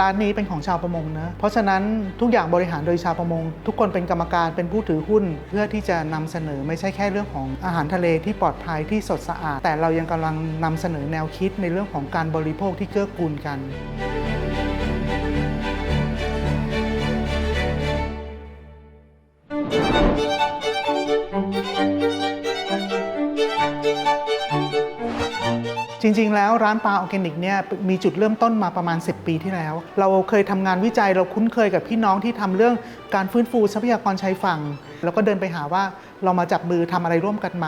ร้านนี้เป็นของชาวประมงนะ เพราะฉะนั้นทุกอย่างบริหารโดยชาวประมง ทุกคนเป็นกรรมการเป็นผู้ถือหุ้น เพื่อที่จะนำเสนอไม่ใช่แค่เรื่องของอาหารทะเลที่ปลอดภัยที่สดสะอาด แต่เรายังกำลังนำเสนอแนวคิดในเรื่องของการบริโภคที่เกื้อกูลกัน จริงๆ แล้วร้านปลาออร์แกนิกเนี่ยมีจุดเริ่มต้นมาประมาณ 10 ปีที่แล้ว เราเคยทำงานวิจัยเราคุ้นเคยกับพี่น้องที่ทำเรื่องการฟื้นฟูทรัพยากรชายฝั่ง แล้วก็เดินไปหาว่าเรามาจับมือทำอะไรร่วมกันไหม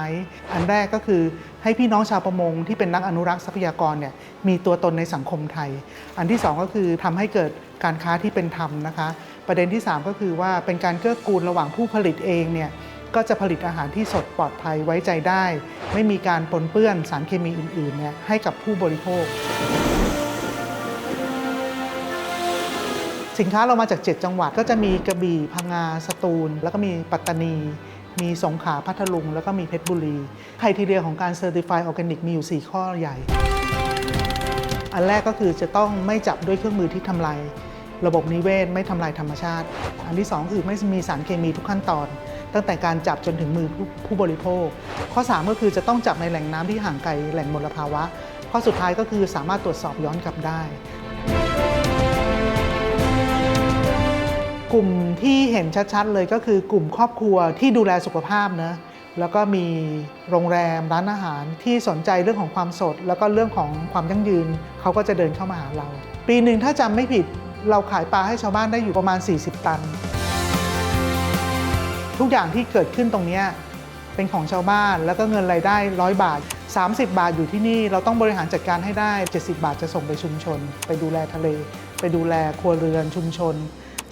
อันแรกก็คือให้พี่น้องชาวประมงที่เป็นนักอนุรักษ์ทรัพยากรเนี่ยมีตัวตนในสังคมไทย อันที่สองก็คือทำให้เกิดการค้าที่เป็นธรรมนะคะ ประเด็นที่สามก็คือว่าเป็นการเกื้อกูลระหว่างผู้ผลิตเองเนี่ย ก็จะผลิตอาหารที่สดปลอดภัยไว้ใจได้ ไม่มีการปนเปื้อนสารเคมีอื่นๆเนี่ยให้กับผู้บริโภค สินค้าเรามาจาก 7 จังหวัดก็จะมีกระบี่พังงาสตูล แล้วก็มีปัตตานี มีสงขลาพัทลุง แล้วก็มีเพชรบุรีไครทีเรียของการเซอร์ติฟายออร์แกนิกมีอยู่ 4 ข้อใหญ่ อันแรกก็คือจะต้องไม่จับด้วยเครื่องมือที่ทำลายระบบนิเวศไม่ทำลายธรรมชาติ อันที่ 2 คือไม่มีสารเคมีทุกขั้นตอน ตั้งแต่การจับจนถึงมือผู้ผู้บริโภค ข้อ 3 ก็คือจะต้องจับในแหล่งน้ำที่ห่างไกลแหล่งมลภาวะ ข้อสุดท้ายก็คือสามารถตรวจสอบย้อนกลับได้ กลุ่มที่เห็นชัดๆเลยก็คือกลุ่มครอบครัวที่ดูแลสุขภาพนะแล้วก็มีโรงแรมร้านอาหารที่สนใจเรื่องของความสด แล้วก็เรื่องของความยั่งยืนเขาก็จะเดินเข้ามาหาเรา ปีหนึ่งถ้าจำไม่ผิดเราขายปลาให้ชาวบ้านได้อยู่ประมาณ 40 ตัน ทุกอย่างที่เกิดขึ้นตรงนี้เป็นของชาวบ้านแล้วก็เงินรายได้ร้อยบาท 30 บาทอยู่ที่นี่เราต้องบริหารจัดการให้ได้ 70 บาทจะส่งไปชุมชน ไปดูแลทะเล ไปดูแลครัวเรือนชุมชน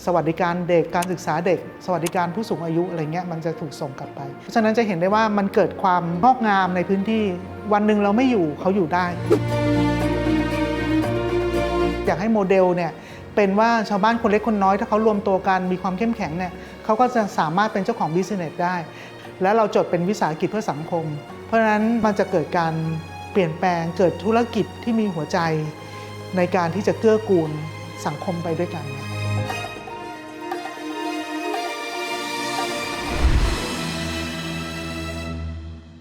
สวัสดิการเด็กการศึกษาเด็ก สวัสดิการผู้สูงอายุอะไรเงี้ยมันจะถูกส่งกลับไป เพราะฉะนั้นจะเห็นได้ว่ามันเกิดความงอกงามในพื้นที่ วันหนึ่งเราไม่อยู่เขาอยู่ได้ อยากให้โมเดลเนี่ย เป็นว่าชาวบ้านคนเล็กคนน้อย ถ้าเขารวมตัวกันมีความเข้มแข็งเนี่ยเขาก็จะสามารถเป็นเจ้าของบิสเนสได้ และเราจดเป็นวิสาหกิจเพื่อสังคม เพราะฉะนั้นมันจะเกิดการเปลี่ยนแปลงเกิดธุรกิจที่มีหัวใจในการที่จะเกื้อกูลสังคมไปด้วยกัน